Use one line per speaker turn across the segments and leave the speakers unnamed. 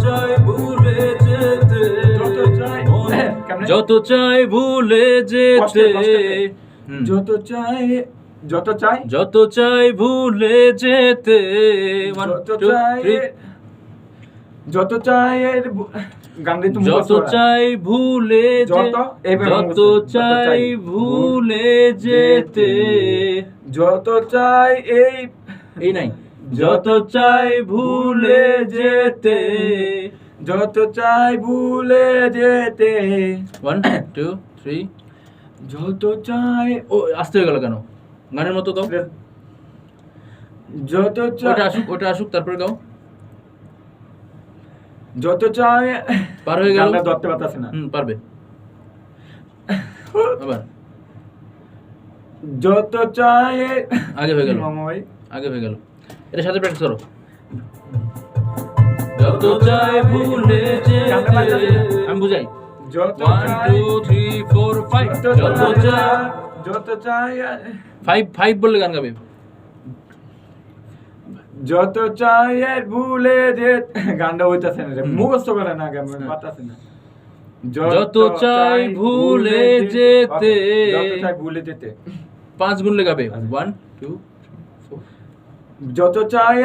চাই ভুলে যেতে
যত চাই।
ভুলে যেতে।
যত চাই যত চাই।
যত চাই ভুলে যেতে।
যত চাই যত চাই
ভুলে
যত,
চাই ভুলে যেতে।
যত চাই এই
এই নাই। যত চাই ভুলে যেতে
যত চাই ভুলে যেতে।
ওয়ান টু থ্রি
যত চাই
ও আসতে হয়ে গেল কেন? গানের মতো গাও।
যত
ওটা
চাই
আসুক ওটা আসুক তারপরে গাও।
যত চাই
পার হয়ে গেল।
ধরতে পারতাছে না।
হুম পারবে। আবার।
যত চাই
আগে হয়ে গেল।
মামা ভাই।
আগে হয়ে গেল। এটা সাথে প্র্যাকটিস করো যত চাই ভুলে আমি বুঝাই
যত চাই
টু থ্রি ফোর ফাইভ
যত
যত
চাই যত চাই
ফাইভ ফাইভ বললে গান গাবে
যত চাই আর ভুলে যে গানটা হইতাছে না রে। মুখস্থ করে না গান। পাতাছে না
যত চাই ভুলে যেতে।
যত চাই ভুলে যেতে
পাঁচ গুনলে গাবে
আচ্ছা।
ওয়ান টু ফোর
যত চাই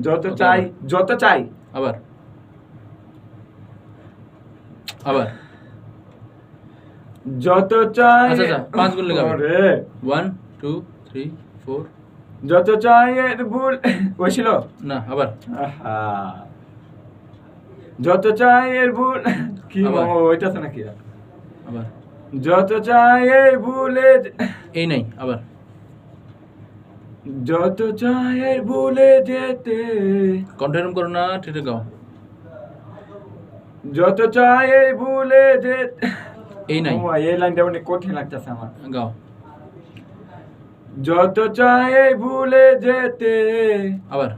যত চাই যত চাই।
আবার। আবার।
যত চাই।
আচ্ছা, আচ্ছা, পাঁচ গুণ লাগাবে।
ওরে,
ওয়ান টু থ্রি ফোর
যত চাই এর ভুল। হয়েছিল
না আবার।
যত চাই এর ভুল। কি
আবার।
মামা নাকি?
আবার।
যত চাই এর ভুলে
এই নাই আবার।
যত এর ভুলে যেতে।
কন্টিনিউ করো না ঠিক গাও।
যত এই ভুলে যেতে।
এই নাই।
এই লাইনটা অনেক কঠিন লাগতেছে আমার।
গাও।
যত এই ভুলে যেতে।
আবার।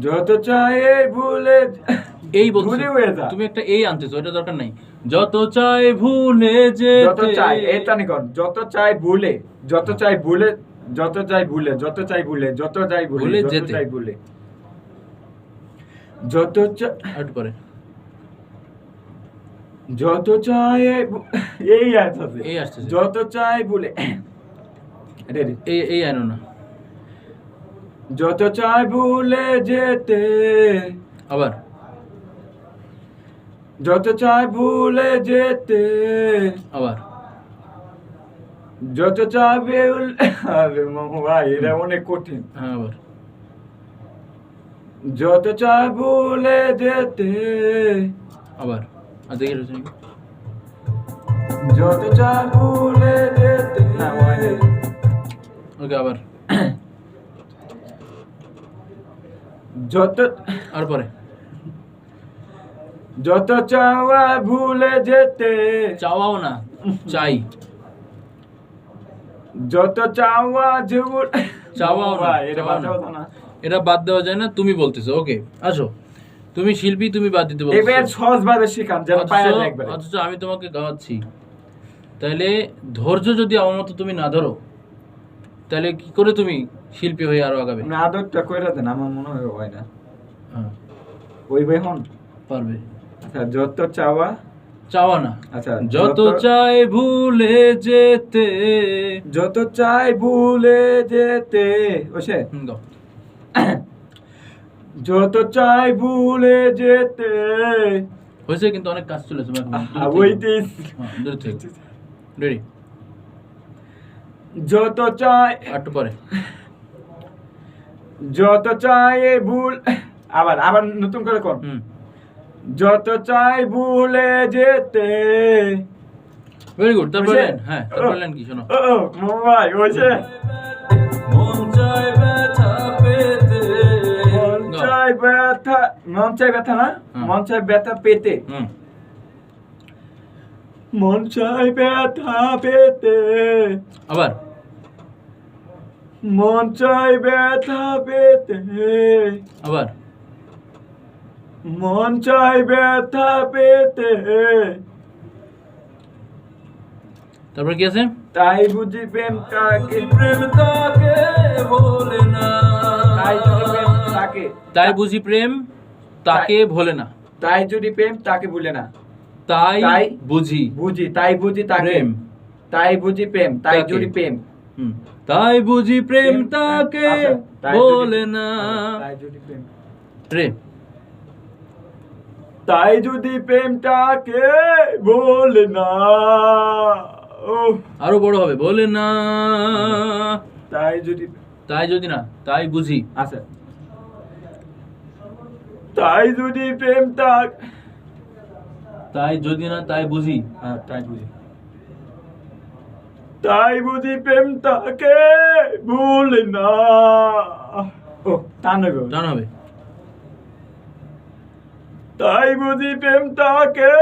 যত এই ভুলে
এই বলছো। তুমি একটা এই আনতেছো এটা দরকার নাই। যত চাই ভুলে
যত। চাই এটা নিকন যত চাই ভুলে যত চাই ভুলে যত চাই ভুলে যত চাই ভুলে যত চাই ভুলে যত চাই ভুলে। যত চাই
একটু
যত চাই এই ভু- এই
আসতেছে।
যত চাই ভুলে
এই এই আনো না।
যত চাই ভুলে যেতে।
আবার।
যত চাই ভুলে যেতে।
আবার।
যত ভুল- আরে ভাই এটা অনেক কঠিন।
হ্যাঁ আবার।
যত চাই ভুলে যেতে।
আবার?
যত চাই ভুলে যেতে। হয়।
ওকে আবার।
যত
আর পরে।
যত চাওয়া ভুলে যেতে
চাওয়াও না চাই।
যত চাওয়া যেমন
চাওয়াও না,
এটা বাদ
না।
দাও না।
এটা বাদ দেওয়া যায় না তুমি বলতেছো ওকে আসো। তুমি শিল্পী তুমি বাদ দিতে
এবার
বলছো
সহজ ভাবে শিখান যেন পায়া যায় একবারে।
অথচ আমি তোমাকে গাওয়াচ্ছি। তাহলে ধৈর্য যদি আমার মতো তুমি না ধরো তাহলে কি করে তুমি শিল্পী হয়ে আরও আগাবে?
না আদরটা কইরা দেন আমার মনে হয় হয় না।
হ্যাঁ।
ওই ভাই হন।
পারবে।
আচ্ছা যত চাওয়া?
চাওয়া না।
আচ্ছা
যত চাই ভুলে যেতে।
যত চাই ভুলে যেতে। ওসে। যত চাই ভুলে যেতে।
হয়েছে কিন্তু অনেক কাজ চলেছে
আহা,
রেডি।
যত চাই
একটু পরে।
যত চাই ভুল আবার আবার নতুন করে কর।
হুম।
যত চাই ভুলে যেতে।
ভেরি গুড তারপর
হয়েছে?
হ্যাঁ তারপর লাইন কি শোনো।
ও মোবাই ওইছে
মন চাই ব্যথা পেতে।
মন চাই ব্যথা মন চাই ব্যথা না?
হুম।
মন চাই ব্যথা পেতে।
হুম।
মন চাই ব্যথা পেতে।
আবার।
মন চাই ব্যথা পেতে।
আবার।
মন চাই ব্যথা পেতে।
তারপর কি আছে?
তাই বুঝি প্রেম কাকে
প্রেম তাকে বলে না।
তাই বুঝি প্রেম তাকে।
তাই বুঝি প্রেম তাকে ভোলে না।
তাই যদি প্রেম তাকে ভুলে না।
তাই
তাই
বুঝি
বুঝি তাই বুঝি তাকে।
প্রেম।
তাই বুঝি প্রেম তাই যদি প্রেম।
হুম। তাই বুঝি প্রেম তাকে
আচ্ছা,
বলে না।
তাই যদি প্রেম।
প্রেম।
তাই যদি প্রেমটাকে বলে না ও
আরও বড় হবে বলে না।
তাই যদি
তাই যদি না তাই বুঝি।
আচ্ছা তাই যদি প্রেমটা
তাই যদি না তাই বুঝি।
হ্যাঁ তাই বুঝি। তাই বুঝি প্রেমটাকে বলে না। ও নয় গো।
টান হবে।
তাই বুঝি প্রেমটাকে